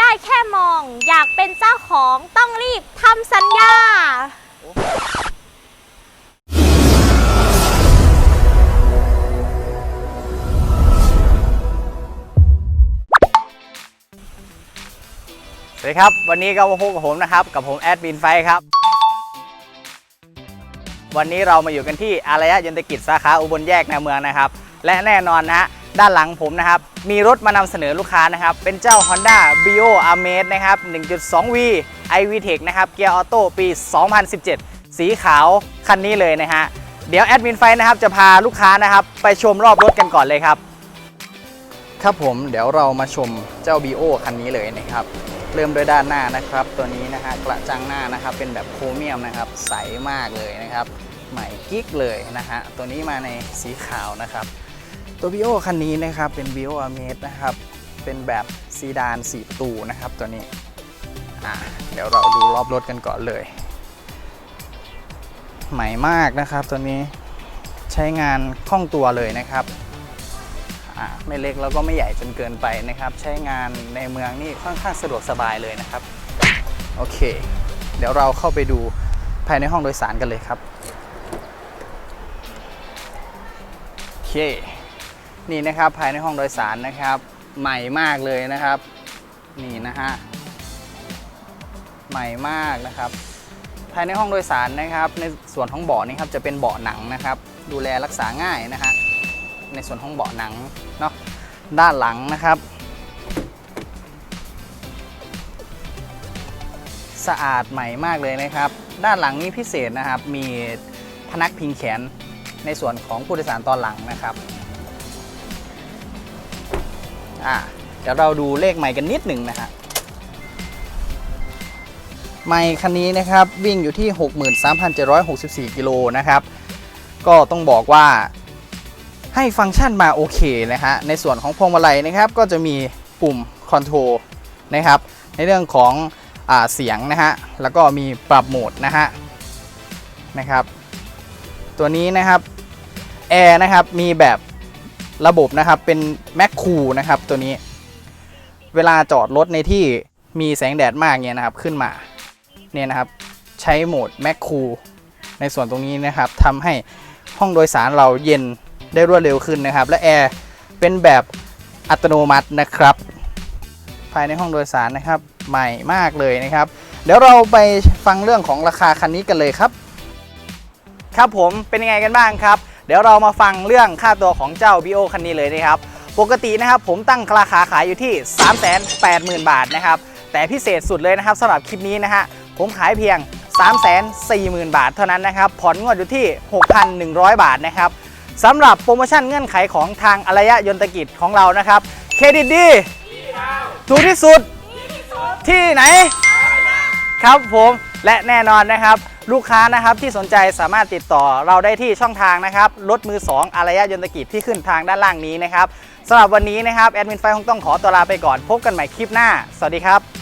ได้แค่มอง อยากเป็นเจ้าของต้องรีบทำสัญญา สวัสดีครับ วันนี้ก็มาพบกับผมนะครับ กับผมแอดมินไฟครับ วันนี้เรามาอยู่กันที่อารยะยนตกิจสาขาอุบลแยกในเมืองนะครับ และแน่นอนนะฮะ ด้านหลังผมนะครับ มีรถมานำเสนอลูกค้านะครับ เป็นเจ้า Honda Bio Amaze นะครับ 1.2V iVTEC นะครับ เกียร์ออโต้ปี 2017 สีขาวคันนี้เลยนะฮะ เดี๋ยวแอดมินไฟนะครับจะพาลูกค้านะครับ ไปชมรอบรถกันก่อนเลยครับ ครับผมเดี๋ยวเรามาชมเจ้า BO คันนี้เลยนะครับ เริ่มด้วยด้านหน้านะครับ ตัวนี้นะฮะกระจังหน้านะครับ เป็นแบบโครเมียมนะครับ ใสมากเลยนะครับ ใหม่กิ๊กเลยนะฮะ ตัวนี้มาในสีขาวนะครับ ตัว BO คันนี้นะครับเป็น BO a m a z นะครับเป็นแบบซีดาน4ประตูนะครับตัวนี้เดี๋ยวเราดูรอบรถกันก่อนเลย ใหม่มากนะครับตัวนี้ใช้งานคล่องตัวเลยนะครับไม่เล็กแล้วก็ไม่ใหญ่จนเกินไปนะครับ ใช้งานในเมืองนี่ค่อนข้างสะดวกสบายเลยนะครับ โอเค เดี๋ยวเราเข้าไปดูภายในห้องโดยสารกันเลยครับโอเค นี่นะครับภายในห้องโดยสารนะครับ ใหม่มากเลยนะครับ นี่นะฮะใหม่มากนะครับ ภายในห้องโดยสารนะครับ ในส่วนของเบาะนี่ครับจะเป็นเบาะหนังนะครับ ดูแลรักษาง่ายนะฮะในส่วนของเบาะหนังเนาะด้านหลังนะครับ สะอาดใหม่มากเลยนะครับ ด้านหลังนี้พิเศษนะครับมีพนักพิงแขนในส่วนของผู้โดยสารตอนหลังนะครับ อ่าเดี๋ยวเราดูเลขใหม่กันนิดหนึ่งนะฮะไมค์คันนี้นะครับวิ่งอยู่ที่ 63,764 กิโลนะครับ ก็ต้องบอกว่าให้ฟังก์ชันมาโอเคนะฮะในส่วนของพวงมาลัยนะครับ ก็จะมีปุ่มคอนโทรลนะครับ ในเรื่องของอเสียงนะฮะแล้วก็มีปรับโหมดนะฮะนะครับ ตัวนี้นะครับแอร์นะครับมีแบบ ระบบนะครับเป็นแม c คูนะครับตัวนี้ เวลาจอดรถในที่มีแสงแดดมากเนี่ยนะครับขึ้นมาเนี่ยนะครับใช้โหมดแม c คูในส่วนตรงนี้นะครับทำให้ห้องโดยสารเราเย็นได้รวดเร็วขึ้นนะครับ และแอร์เป็นแบบอัตโนมัตินะครับ ภายในห้องโดยสารนะครับใหม่มากเลยนะครับ เดี๋ยวเราไปฟังเรื่องของราคาคันนี้กันเลยครับ ครับผมเป็นยังไงกันบ้างครับ เดี๋ยวเรามาฟังเรื่องค่าตัวของเจ้า BO คันนี้เลยนะครับ ปกตินะครับผมตั้งราคาขายอยู่ที่ 380,000 บาทนะครับ แต่พิเศษสุดเลยนะครับสำหรับคลิปนี้นะฮะผมขายเพียง 340,000 บาทเท่านั้นนะครับ ผ่อนงวดอยู่ที่ 6,100 บาทนะครับสำหรับโปรโมชั่นเงื่อนไขของทางอารยะยนตกิจของเรานะครับ เครดิตดีถูกที่สุดที่ไหน ครับผมและแน่นอนนะครับ ลูกค้านะครับที่สนใจสามารถติดต่อเราได้ที่ช่องทางนะครับรถมือ 2อารยะยนตกิจที่ขึ้นทางด้านล่างนี้นะครับสำหรับวันนี้นะครับแอดมินไฟคงต้องขอตัวลาไปก่อนพบกันใหม่คลิปหน้า สวัสดีครับ